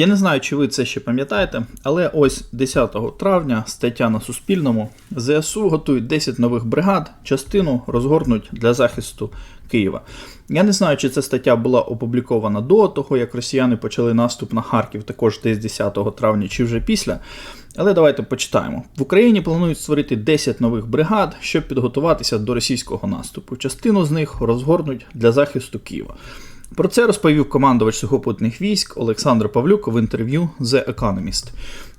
Я не знаю, чи ви це ще пам'ятаєте, але ось 10 травня стаття на Суспільному ЗСУ готують 10 нових бригад, частину розгорнуть для захисту Києва. Я не знаю, чи ця стаття була опублікована до того, як росіяни почали наступ на Харків, також десь 10 травня, чи вже після. Але давайте почитаємо. В Україні планують створити 10 нових бригад, щоб підготуватися до російського наступу. Частину з них розгорнуть для захисту Києва. Про це розповів командувач сухопутних військ Олександр Павлюк в інтерв'ю The Economist.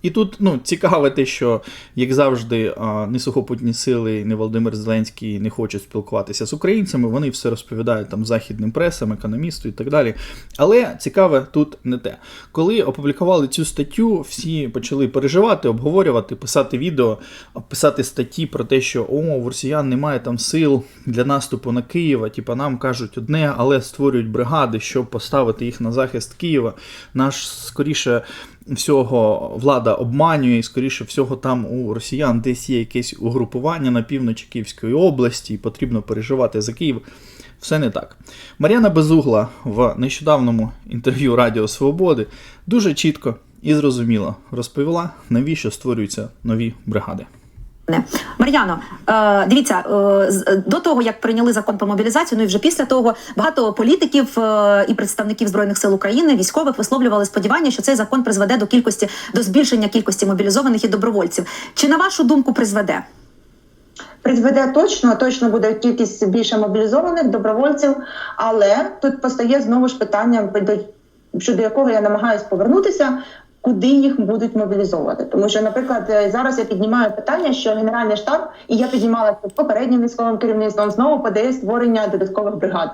І тут ну, цікаве те, що, як завжди, ні сухопутні сили, ні Володимир Зеленський не хочуть спілкуватися з українцями, вони все розповідають там західним пресам, економісту і так далі. Але цікаве тут не те. Коли опублікували цю статтю, всі почали переживати, обговорювати, писати відео, писати статті про те, що о, в росіян немає там сил для наступу на Києва. Типа нам кажуть одне, але створюють бригади, щоб поставити їх на захист Києва. Наш скоріше всього влада обманює, і скоріше всього там у росіян десь є якесь угрупування на півночі Київської області, і потрібно переживати за Київ. Все не так. Мар'яна Безугла в нещодавному інтерв'ю Радіо Свободи дуже чітко і зрозуміло розповіла, навіщо створюються нові бригади. Мар'яно, е, дивіться, е, до того як прийняли закон про мобілізацію, ну і вже після того багато політиків е, і представників збройних сил України, військових висловлювали сподівання, що цей закон призведе до кількості до збільшення кількості мобілізованих і добровольців. Чи на вашу думку призведе? Призведе точно, точно буде кількість більше мобілізованих добровольців, але тут постає знову ж питання, до- щодо якого я намагаюся повернутися. Куди їх будуть мобілізовувати? Тому що, наприклад, е, зараз я піднімаю питання, що Генеральний штаб, і я піднімала це попереднім військовим керівництвом, знову подає створення додаткових бригад.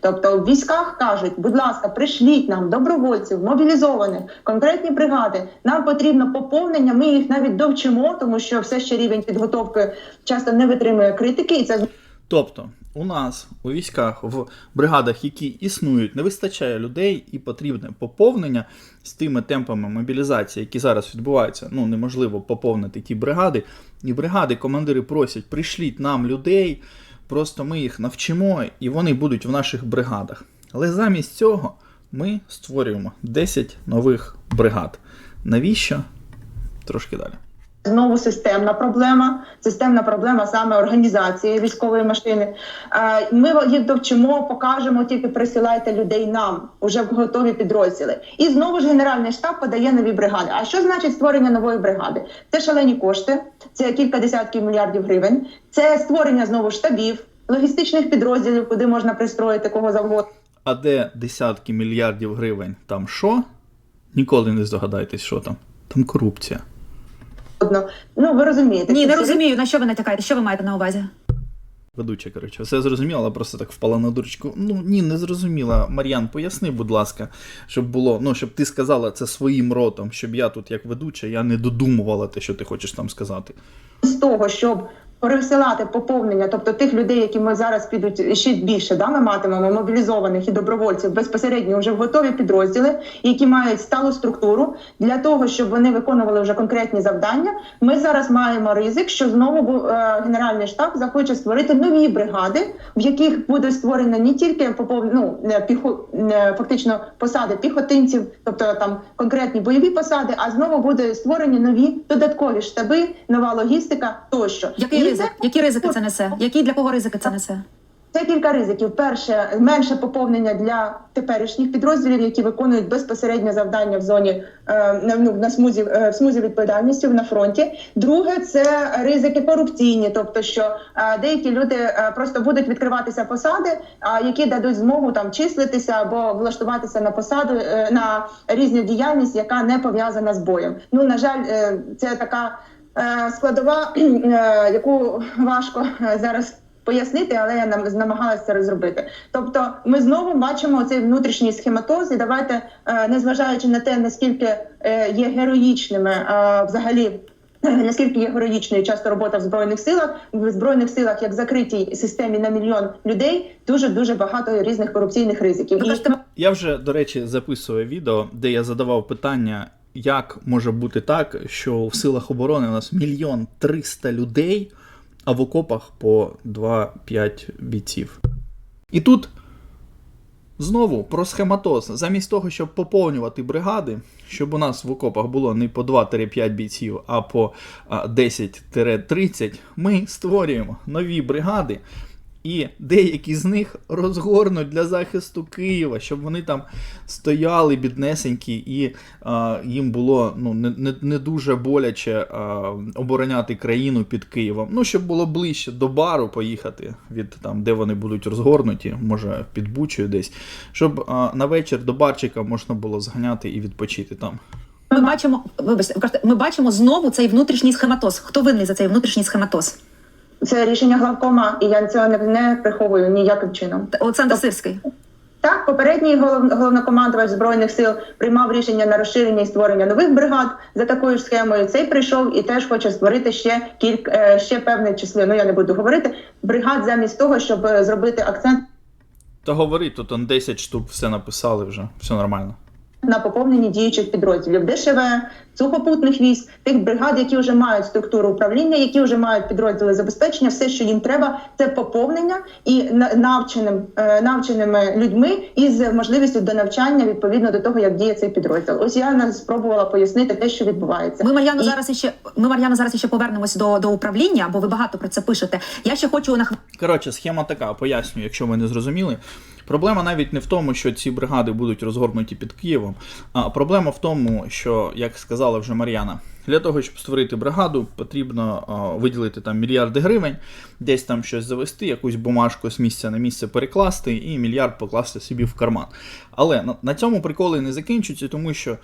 Тобто в військах кажуть, будь ласка, пришліть нам добровольців, мобілізованих, конкретні бригади. Нам потрібно поповнення. Ми їх навіть довчимо, тому що все ще рівень підготовки часто не витримує критики, і це Тобто, у нас у військах, в бригадах, які існують, не вистачає людей і потрібне поповнення з тими темпами мобілізації, які зараз відбуваються. Ну неможливо поповнити ті бригади. І бригади, командири просять, пришліть нам людей, просто ми їх навчимо, і вони будуть в наших бригадах. Але замість цього ми створюємо 10 нових бригад. Навіщо? Трошки далі. Знову системна проблема. Системна проблема саме організації військової машини. Е, Ми їх довчимо, покажемо, тільки присилайте людей нам уже в готові підрозділи. І знову ж генеральний штаб подає нові бригади. А що значить створення нової бригади? Це шалені кошти, це кілька десятків мільярдів гривень, це створення знову штабів, логістичних підрозділів, куди можна пристроїти кого завгодно. А де десятки мільярдів гривень, там що? Ніколи не здогадаєтесь, що там. Там корупція. Ну ви розумієте, Ні, не розумію. На що ви натякаєте? Що ви маєте на увазі? Ведуча, коротше, все зрозуміло, але просто так впала на дурочку. Ну ні, не зрозуміла. Мар'ян, поясни, будь ласка, щоб було, ну, щоб ти сказала це своїм ротом, щоб я тут, як ведуча, я не додумувала те, що ти хочеш там сказати. з того, щоб пересилати поповнення, тобто тих людей, які ми зараз підуть ще більше, да, ми матимемо мобілізованих і добровольців безпосередньо вже в готові підрозділи, які мають сталу структуру для того, щоб вони виконували вже конкретні завдання. Ми зараз маємо ризик, що знову е, генеральний штаб захоче створити нові бригади, в яких буде створено не тільки попов... ну, піхо... не, фактично посади піхотинців, тобто там конкретні бойові посади, а знову буде створені нові додаткові штаби, нова логістика тощо. Який ризик? Які ризики це несе? Які для кого ризики це несе? це кілька ризиків. Перше, менше поповнення для теперішніх підрозділів, які виконують безпосередньо завдання в зоні е, на, ну, на смузі е, в смузі відповідальності на фронті. Друге, це ризики корупційні, тобто що е, деякі люди е, просто будуть відкриватися посади, а які дадуть змогу там числитися або влаштуватися на посаду е, на різну діяльність, яка не пов'язана з боєм. Ну на жаль, е, це така е, складова, е, яку важко е, зараз пояснити, але я нам намагалася це розробити. Тобто, ми знову бачимо цей внутрішній схематоз, і давайте, е, незважаючи на те, наскільки е, є героїчними е, взагалі. Наскільки є героїчною часто робота в збройних силах в збройних силах, як закритій системі на мільйон людей, дуже дуже багато різних корупційних ризиків. І- Я вже, до речі, записував відео, де я задавав питання, як може бути так, що в силах оборони у нас мільйон триста людей, а в окопах по 2-5 бійців. І тут Знову про схематоз. Замість того, щоб поповнювати бригади, щоб у нас в окопах було не по 2-5 бійців, а по 10-30, ми створюємо нові бригади. І деякі з них розгорнуть для захисту Києва, щоб вони там стояли біднесенькі, і а, їм було ну, не, не, не дуже боляче а, обороняти країну під Києвом. Ну, щоб було ближче до бару поїхати, від там, де вони будуть розгорнуті, може під Бучою десь, щоб а, на вечір до барчика можна було зганяти і відпочити там. Ми бачимо, вибачте, ми бачимо знову цей внутрішній схематоз. Хто винний за цей внутрішній схематоз? Це рішення главкома, і я цього не, не приховую ніяким чином. Олександр Сирський. Так, попередній голов- головнокомандувач збройних сил приймав рішення на розширення і створення нових бригад за такою ж схемою. Цей прийшов і теж хоче створити ще кілька е, ще певне число. Ну я не буду говорити бригад замість того, щоб е, зробити акцент Та говори, тут он 10 штук все написали вже, все нормально. На поповненні діючих підрозділів ДШВ, сухопутних військ, тих бригад, які вже мають структуру управління, які вже мають підрозділи забезпечення. Все, що їм треба, це поповнення і на- навченим е, навченими людьми із можливістю до навчання відповідно до того, як діє цей підрозділ. Ось я спробувала пояснити те, що відбувається. Ми Мар'яно І- зараз іще ми Мар'яно зараз іще повернемось до, до управління, бо ви багато про це пишете. Я ще хочу на Коротше, схема така, пояснюю, якщо ви не зрозуміли. Проблема навіть не в тому, що ці бригади будуть розгорнуті під Києвом, а проблема в тому, що, як сказала вже Мар'яна, для того, щоб створити бригаду, потрібно а, виділити там мільярди гривень, десь там щось завести, якусь бумажку з місця на місце перекласти і мільярд покласти собі в карман. Але на, на цьому приколи не закінчуються, тому що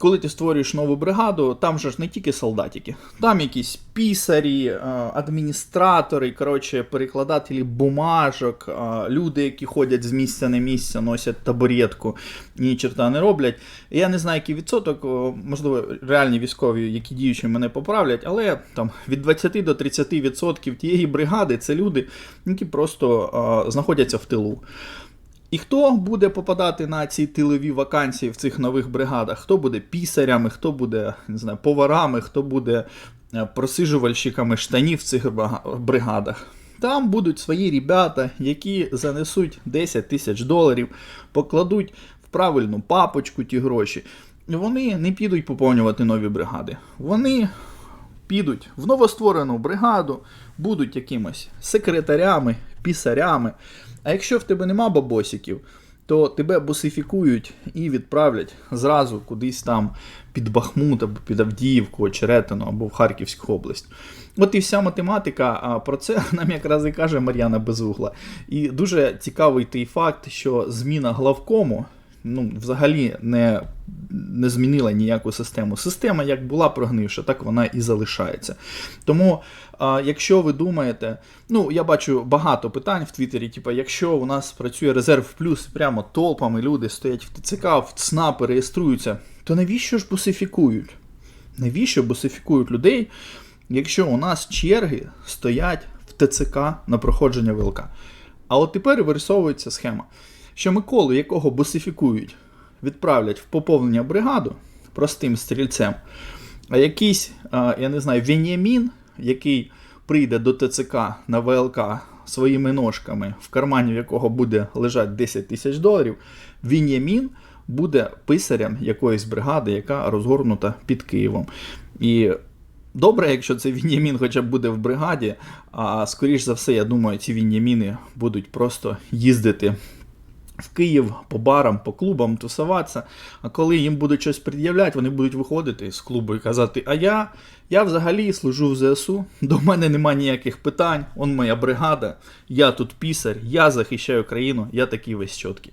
коли ти створюєш нову бригаду, там же ж не тільки солдатики, там якісь пісарі, е, адміністратори, коротше, перекладателі бумажок, е, люди, які ходять з місця на місце, носять табуретку, ні черта не роблять. Я не знаю, який відсоток, можливо, реальні військові, які діючі мене поправлять, але там від 20 до 30 відсотків тієї бригади це люди, які просто е, знаходяться в тилу. І хто буде попадати на ці тилові вакансії в цих нових бригадах? Хто буде пісарями, хто буде не знаю, поварами, хто буде е, просижувальщиками штанів в цих бригадах? Там будуть свої ребята, які занесуть 10 тисяч доларів, покладуть в правильну папочку ті гроші. Вони не підуть поповнювати нові бригади. Вони підуть в новостворену бригаду, будуть якимось секретарями, пісарями. А якщо в тебе нема бабосиків, то тебе босифікують і відправлять зразу кудись там під Бахмут або під Авдіївку, Очеретину або в Харківську область. От і вся математика, а про це нам якраз і каже Мар'яна Безугла. І дуже цікавий той факт, що зміна главкому ну, взагалі не, не змінила ніяку систему. Система як була прогнивша, так вона і залишається. Тому, а, якщо ви думаєте, ну я бачу багато питань в Твіттері, типу, якщо у нас працює резерв плюс, прямо толпами люди стоять в ТЦК, в ЦНАПи реєструються, то навіщо ж босифікують? Навіщо босифікують людей, якщо у нас черги стоять в ТЦК на проходження ВЛК? А от тепер вирисовується схема, що Миколу, якого босифікують, відправлять в поповнення бригаду простим стрільцем, а якийсь, я не знаю, Венямін, який прийде до ТЦК на ВЛК своїми ножками, в кармані в якого буде лежати 10 тисяч доларів, Венямін буде писарем якоїсь бригади, яка розгорнута під Києвом. І Добре, якщо це Він'ямін хоча б буде в бригаді, а скоріш за все, я думаю, ці Він'яміни будуть просто їздити в Київ по барам, по клубам, тусуватися. А коли їм будуть щось пред'являти, вони будуть виходити з клубу і казати: А я, я взагалі служу в ЗСУ, до мене нема ніяких питань, он моя бригада, я тут пісар, я захищаю країну, я такий весь чіткий.